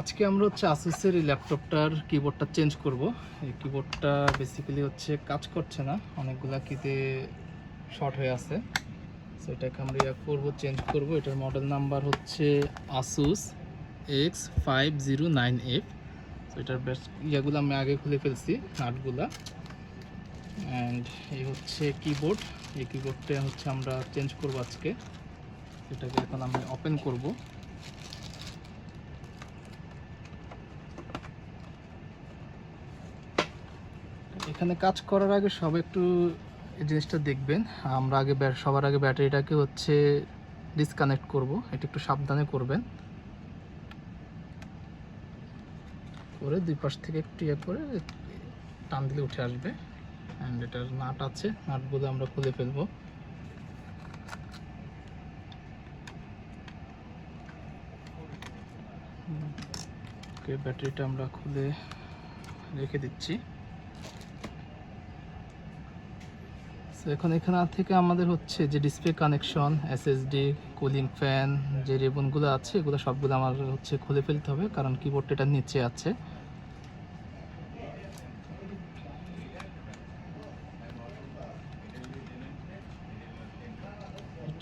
আজকে আমরা হচ্ছে আসুসের এই ল্যাপটপটার কিবোর্ডটা চেঞ্জ করব। এই কিবোর্ডটা বেসিক্যালি হচ্ছে কাজ করছে না, অনেকগুলা কিতে শর্ট হয়ে আছে। সো এটাকে আমরা ইয়া করব চেঞ্জ করব। এটার মডেল নাম্বার হচ্ছে Asus X five zero nine F so এটার বেশ ইয়াগুলো আমি আগে খুলে ফেলছি, নাটগুলা। অ্যান্ড এই হচ্ছে কিবোর্ড এই কিবোর্ডটা হচ্ছে আমরা চেঞ্জ করব আজকে। এটাকে এখন আমি ওপেন করব। এখানে কাজ করার আগে সব একটু এই জিনিসটা দেখবেন। আমরা আগে সবার আগে ব্যাটারিটাকে হচ্ছে ডিসকানেক্ট করব। এটা একটু সাবধানে করবেন। করে দুই পাশ থেকে একটু ইয়ে করে টান দিলে উঠে আসবে। অ্যান্ড এটার নাট আছে। নাটগুলো আমরা খুলে ফেলব। ব্যাটারিটা আমরা খুলে রেখে দিচ্ছি। So, এখন এখানে থেকে আমাদের হচ্ছে যে display connection SSD cooling fan যে রেবনগুলো আছে এগুলো সবগুলো আমার হচ্ছে খুলে ফেলতে হবে কারণ কিবোর্ডটা এটার নিচে আছে।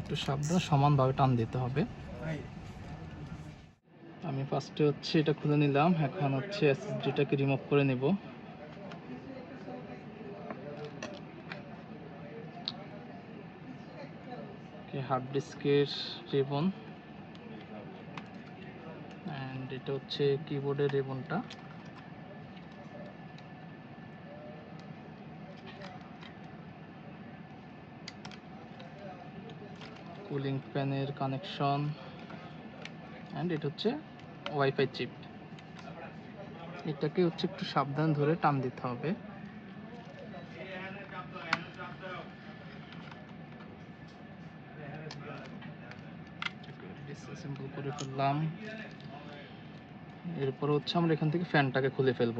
একটু সাবধানে সমানভাবে টান দিতে হবে। আমি ফার্স্টে হচ্ছে এটা খুলে নিলাম এখন হচ্ছে এসএসডিটাকে রিমুভ করে নেব। হার্ড ডিস্কের রেবন অ্যান্ড এটা হচ্ছে কিবোর্ডের রেবনটা কুলিং ফ্যানের কানেকশন অ্যান্ড এটা হচ্ছে ওয়াইফাই চিপ এটাকে হচ্ছে একটু সাবধান ধরে টান দিতে হবে। ডিসঅ্যাসেম্বল করে ফেললাম। এরপর হচ্ছে আমরা এখান থেকে ফ্যানটাকে খুলে ফেলব।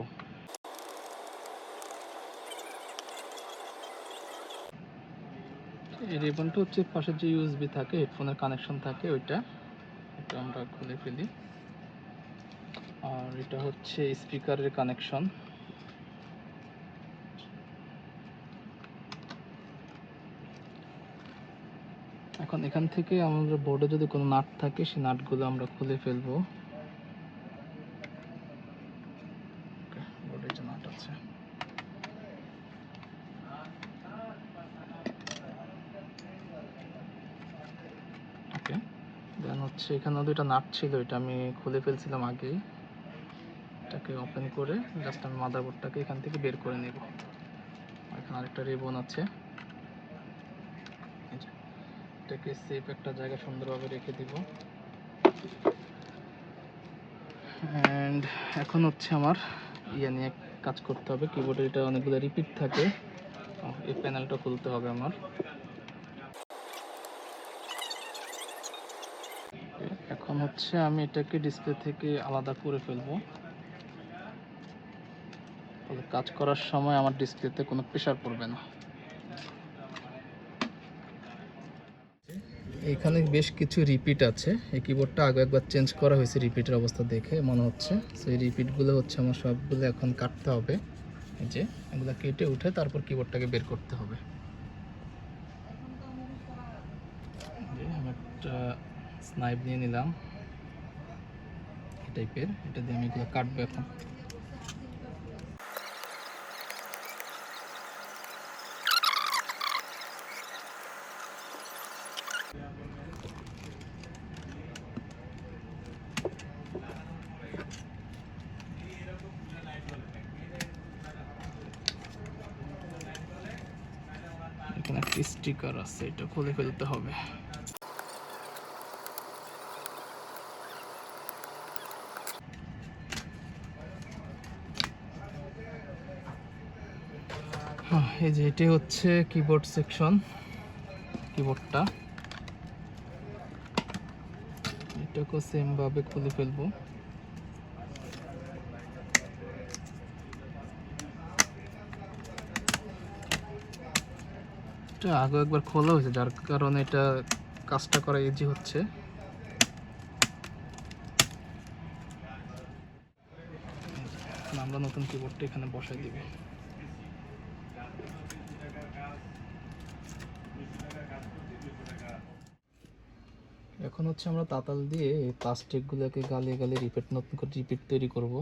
রিবনটা হচ্ছে পাশে যে ইউএসবি থাকে, হেডফোনের কানেকশন থাকে, ওইটা। এটা আমরা খুলে ফেলি। আর এটা হচ্ছে স্পিকারের কানেকশন এখন এখান থেকে আমাদের বোর্ডে যদি কোনো নাট থাকে, সেই নাটগুলো আমরা খুলে ফেলব। বোর্ডে নাট আছে। ওকে হচ্ছে এখানে দুইটা নাট ছিল, এটা আমি খুলে ফেলছিলাম আগেই। এটাকে ওপেন করে জাস্ট আমি মাদারবোর্ডটাকে এখান থেকে বের করে নেব। এখানে আরেকটা রিবন আছে। এটাকে সেফ একটা জায়গায় সুন্দরভাবে রেখে দিব। অ্যান্ড এখন হচ্ছে আমার ইয়ে নিয়ে কাজ করতে হবে। কিবোর্ডে এটা অনেকগুলো রিপিট থাকে। এই প্যানেলটা খুলতে হবে আমার। এখন হচ্ছে আমি এটাকে ডিসপ্লে থেকে আলাদা করে ফেলব। কাজ করার সময় আমার ডিসপ্লেতে কোনো প্রেশার পড়বে না। এখানে বেশ কিছু রিপিট আছে। এই কিবোর্ডটা আগে একবার চেঞ্জ করা হয়েছে রিপিটের অবস্থা দেখে মনে হচ্ছে। সেই রিপিটগুলো হচ্ছে আমার সবগুলো এখন কাটতে হবে। এই যে, এগুলো কেটে উঠে তারপর কিবোর্ডটাকে বের করতে হবে। আমি একটা স্নাইপ নিয়ে নিলাম। এই টাইপের এটা দিয়ে আমি এগুলো কাটবো এখন। স্টিকার আছে এটা খুলে ফেলতে হবে। হ্যাঁ, এই যে এটি হচ্ছে কিবোর্ড সেকশন কিবোর্ডটা এটাকেও সেম ভাবে খুলে ফেলব। এটা আগে একবার খোলা হয়েছে, যার কারণে এটা কাজটা করা ইজি হচ্ছে। আমরা নতুন কিবোর্ডটা এখানে বসাই দিব। এখন হচ্ছে আমরা তাতাল দিয়ে এই প্লাস্টিকগুলোকে গালিয়ে গালিয়ে রিপিট নতুন করে রিপিট তৈরি করব।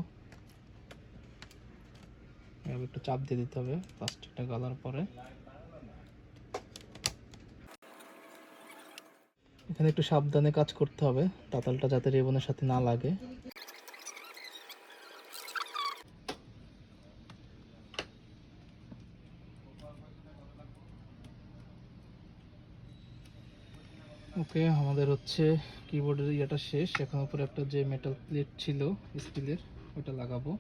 একটু চাপ দিয়ে দিতে হবে প্লাস্টিকটা গালার পরে। এখানে একটু সাবধানে কাজ করতে হবে, তাতালটা যাতে রেবনের সাথে না লাগে। ওকে, আমাদের হচ্ছে কিবোর্ডের ইয়েটা শেষ। এখন উপরে একটা যে মেটাল প্লেট ছিল স্টিলের ওটা লাগাবো।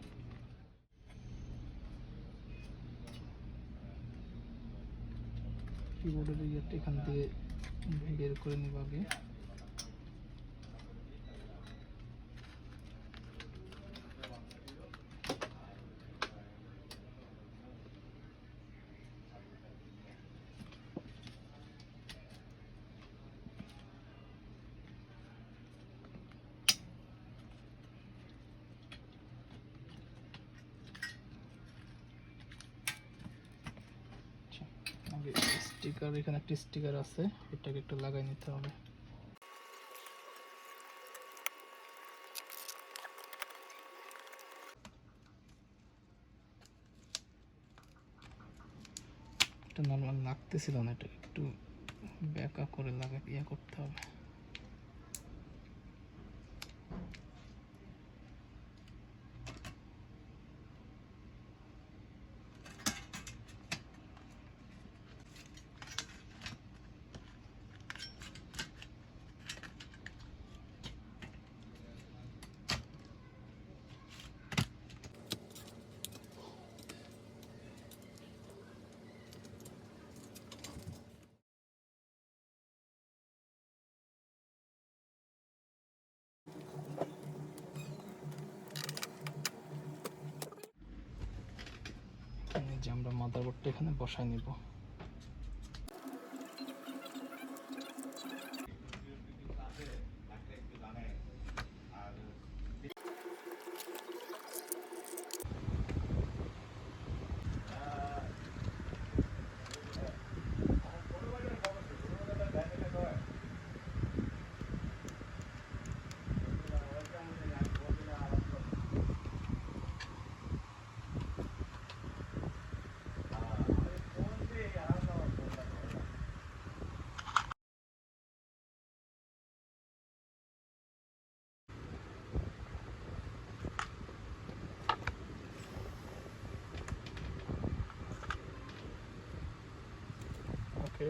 কিবোর্ডের ইয়েটা এখান দিয়ে বের করে নেব আগে আচ্ছা, আগে স্টিকার, এখানে একটা স্টিকার আছে, এটাকে একটু লাগাই নিতে হবে। এটা নর্মাল লাগতেছিল না, এটা একটু ব্যাকা করে লাগা ইয়া করতে হবে এই যে আমরা মাদারবোর্ডটা এখানে বসায় নিব।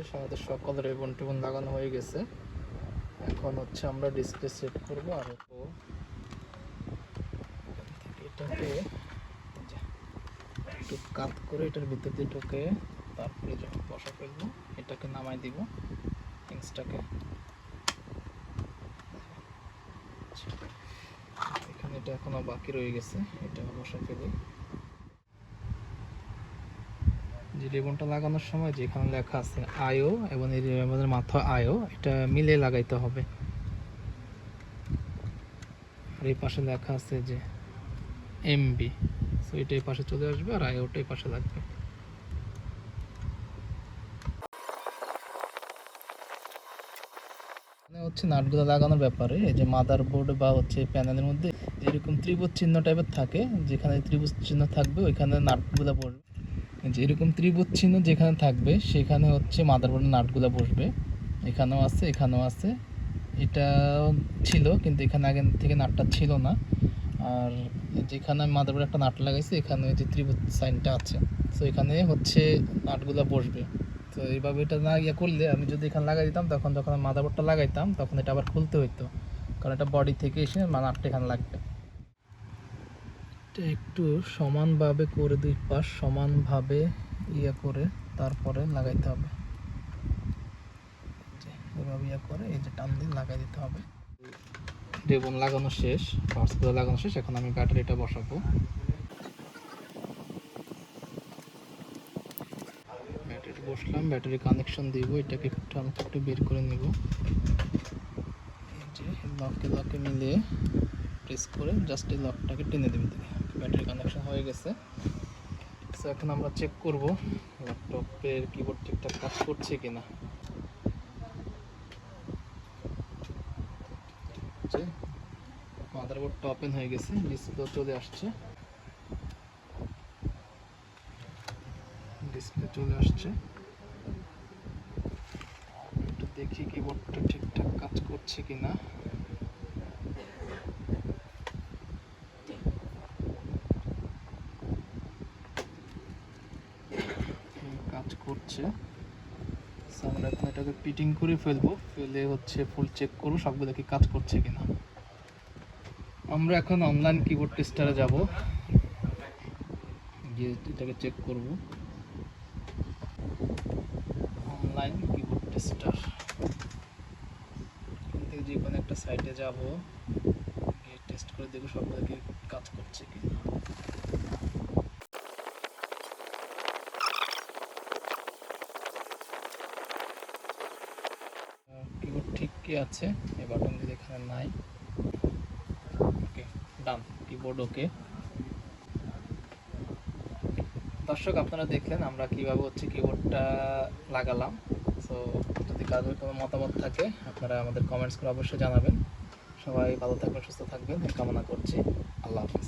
ওকে আমাদের সকল রেবন টেবন লাগানো হয়ে গেছে। এখন হচ্ছে আমরা ডিসপ্লে সেট করব আর এটাকে একটু কাত করে এটার ভিতর দিয়ে ঢুকে তারপরে যখন বসা ফেলব, এটাকে নামাই দিব থিংসটাকে এখানে এটা এখনও বাকি রয়ে গেছে, এটা বসা ফেলি। যে রিবনটা লাগানোর সময় যেখানে লেখা আছে আয়ো এবং এই রিবনের মাথা আয়ো, এটা মিলে লাগাইতে হবে। আর এই পাশে লেখা আছে যে এমবি, সো এটা এই পাশে চলে আসবে আর আয়োটা এই পাশে লাগবে। হচ্ছে নাটগুলো লাগানোর ব্যাপারে, এই যে মাদার বোর্ড বা হচ্ছে প্যানেলের মধ্যে যেরকম ত্রিভুজ চিহ্ন টাইপের থাকে, যেখানে ত্রিভুজ চিহ্ন থাকবে, ওইখানে নাটগুলো বসবে যে এরকম ত্রিভুজ চিহ্ন যেখানে থাকবে, সেখানে হচ্ছে মাদারবোর্ডের নাটগুলো বসবে। এখানেও আছে এখানেও আছে। এটা ছিল, কিন্তু এখানে আগে থেকে নাটটা ছিল না। আর যেখানে আমি মাদারবোর্ডে একটা নাট লাগাইছি, এখানে যে ত্রিভুজ সাইনটা আছে। তো এখানে হচ্ছে নাটগুলো বসবে। তো এইভাবে এটা না ইয়ে করলে আমি যদি এখানে লাগাই দিতাম, তখন যখন মাদারবোর্ডটা লাগাইতাম, তখন এটা আবার খুলতে হইতো। কারণ এটা বডি থেকে এসে নাটটা এখানে লাগবে। এটা একটু সমানভাবে করে দুই পাশ সমানভাবে ইয়ে করে তারপরে লাগাইতে হবে। এভাবে ইয়ে করে, এই যে টান দিয়ে লাগাই দিতে হবে। রেবন লাগানো শেষ পার্সগুলো লাগানো শেষ, এখন আমি ব্যাটারিটা বসাবো। ব্যাটারি বসলাম, ব্যাটারি কানেকশন দিব, এটাকে একটু আমাকে একটু বের করে নিব। এই যে লকে লকে মিলিয়ে প্রেস করে জাস্ট এই লকটাকে টেনে দেবে তিনি ব্যাটারি কানেকশন হয়ে গেছে। সো এখন আমরা চেক করব ল্যাপটপের কিবোর্ড ঠিকঠাক কাজ করছে কিনা। মাদারবোর্ডটা ওপেন হয়ে গেছে ডিসপ্লে চলে আসছে। ডিসপ্লে চলে আসছে। একটু দেখি কিবোর্ডটা ঠিকঠাক কাজ করছে কিনা। হুম, So, আমরা এখন এটাকে পিটিং করে ফেলব। ফেলে হচ্ছে ফুল চেক করব সবগুলো কি কাজ করছে কিনা। আমরা এখন অনলাইন কিবোর্ড টেস্টারে যাব। গিয়ে এটাকে চেক করব। অনলাইন কিবোর্ড টেস্টার থেকে যে কোনো একটা সাইটে যাব। গিয়ে টেস্ট করে দেখব সবগুলো কি কাজ করছে কিনা কিবোর্ড ঠিক আছে, এই বাটন যদি এখানে নাই। ওকে ডান কিবোর্ড ওকে দর্শক, আপনারা দেখলেন আমরা কীভাবে হচ্ছে কিবোর্ডটা লাগালাম। সো যদি কারোর কোনো মতামত থাকে, আপনারা আমাদের কমেন্টস করে অবশ্যই জানাবেন। সবাই ভালো থাকবেন, সুস্থ থাকবেন কামনা করছি। আল্লাহ হাফিজ।